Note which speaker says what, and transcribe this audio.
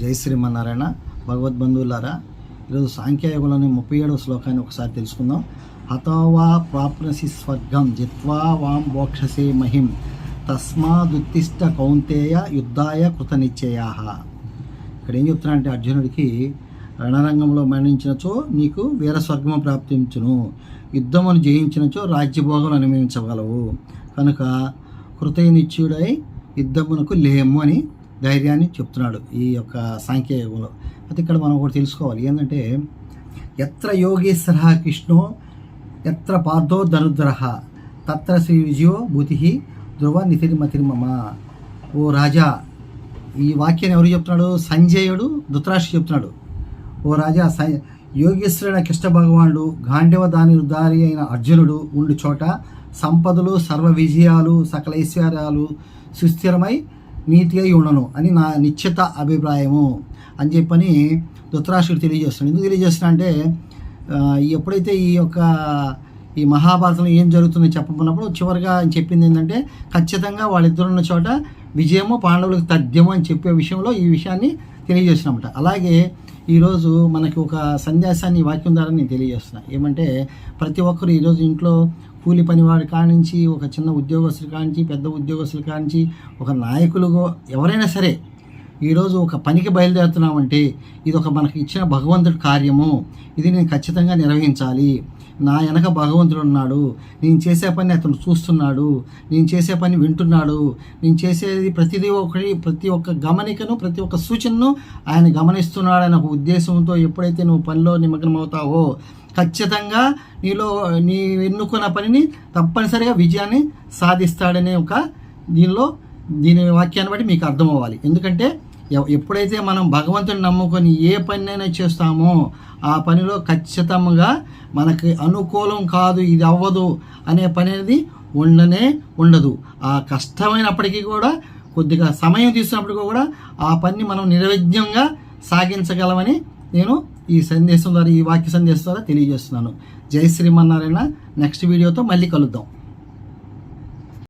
Speaker 1: జై శ్రీమన్నారాయణ భగవద్బంధువులారా ఈరోజు సాంఖ్యయోగంలోని ముప్పై ఏడవ శ్లోకాన్ని ఒకసారి తెలుసుకుందాం. హతోవా ప్రాప్నసి స్వర్గం జిత్వా వాం మోక్షసే మహిం తస్మాదుత్తిష్ట కౌంతేయ యుద్ధాయ కృతనిశ్చయా ఇక్కడ ఏం చెప్తున్నాడంటే అర్జునుడికి రణరంగంలో మరణించినచో నీకు వీర స్వర్గము ప్రాప్తించును. యుద్ధమును జయించినచో రాజ్యభోగం అనుభవించగలవు. కనుక కృతనిశ్చయుడై యుద్ధమునకు లేము అని ధైర్యాన్ని చెప్తున్నాడు ఈ యొక్క సాంఖ్యయోగంలో అయితే ఇక్కడ మనం ఒకటి తెలుసుకోవాలి. ఏంటంటే ఎత్ర యోగేశ్వర కృష్ణో ఎత్ర పార్థో ధనుద్ర తత్ర శ్రీ విజయో భూతి ధ్రువ నితిర్మతిర్మమ ఓ రాజా ఈ వాక్యాన్ని ఎవరు చెప్తున్నాడు? సంజయుడు ధృతరాష్ట్ర చెప్తున్నాడు. ఓ రాజా స యోగేశ్వరుడైన కృష్ణ భగవానుడు గాంధీవ దాని దారి అయిన అర్జునుడు ఉండు చోట సంపదలు సర్వ విజయాలు సకల ఐశ్వర్యాలు సుస్థిరమై నీతిగా అయి ఉండను అని నా నిశ్చిత అభిప్రాయము అని చెప్పని ధృతరాష్ట్రుడు తెలియజేస్తున్నాడు. ఎందుకు తెలియజేస్తున్నా అంటే ఎప్పుడైతే ఈ యొక్క ఈ మహాభారతంలో ఏం జరుగుతుందో చెప్పమన్నప్పుడు చివరిగా ఆయన చెప్పింది ఏంటంటే ఖచ్చితంగా వాళ్ళిద్దరు ఉన్న చోట విజయము పాండవులకు తథ్యము అని చెప్పే విషయంలో ఈ విషయాన్ని తెలియజేసినమాట అలాగే ఈరోజు మనకి ఒక సందేశాన్ని వాక్యం ద్వారా నేను తెలియజేస్తున్నా. ఏమంటే ప్రతి ఒక్కరు ఈరోజు ఇంట్లో కూలి పనివాడి కానించి ఒక చిన్న ఉద్యోగస్తుల కానించి పెద్ద ఉద్యోగస్తుల కానించి ఒక నాయకులు ఎవరైనా సరే ఈరోజు ఒక పనికి బయలుదేరుతున్నామంటే ఇది ఒక మనకి ఇచ్చిన భగవంతుడి కార్యము. ఇది నేను ఖచ్చితంగా నిర్వహించాలి. నా వెనక భగవంతుడు ఉన్నాడు నేను చేసే పని అతను చూస్తున్నాడు. నేను చేసే పని వింటున్నాడు. నేను చేసేది ప్రతిదీ ఒకటి ప్రతి ఒక్క గమనికను ప్రతి ఒక్క సూచనను ఆయన గమనిస్తున్నాడు అనే ఒక ఉద్దేశంతో ఎప్పుడైతే నువ్వు పనిలో నిమగ్నమవుతావో ఖచ్చితంగా నీలో నీ ఎన్నుకున్న పనిని తప్పనిసరిగా విజయాన్ని సాధిస్తాడనే ఒక దీనిలో దీని వాక్యాన్ని బట్టి మీకు అర్థం అవ్వాలి ఎందుకంటే ఎప్పుడైతే మనం భగవంతుని నమ్ముకొని ఏ పనినైనా చేస్తామో ఆ పనిలో ఖచ్చితంగా మనకి అనుకూలం కాదు ఇది అవ్వదు అనే పని అనేది ఉండనే ఉండదు. ఆ కష్టమైనప్పటికీ కూడా కొద్దిగా సమయం తీసుకున్నప్పటికీ కూడా ఆ పని మనం నిర్విఘ్నంగా సాగించగలమని నేను ఈ సందేశం ద్వారా ఈ వాక్య సందేశం ద్వారా తెలియజేస్తున్నాను. జై శ్రీమన్నారాయణ. నెక్స్ట్ వీడియోతో మళ్ళీ కలుద్దాం.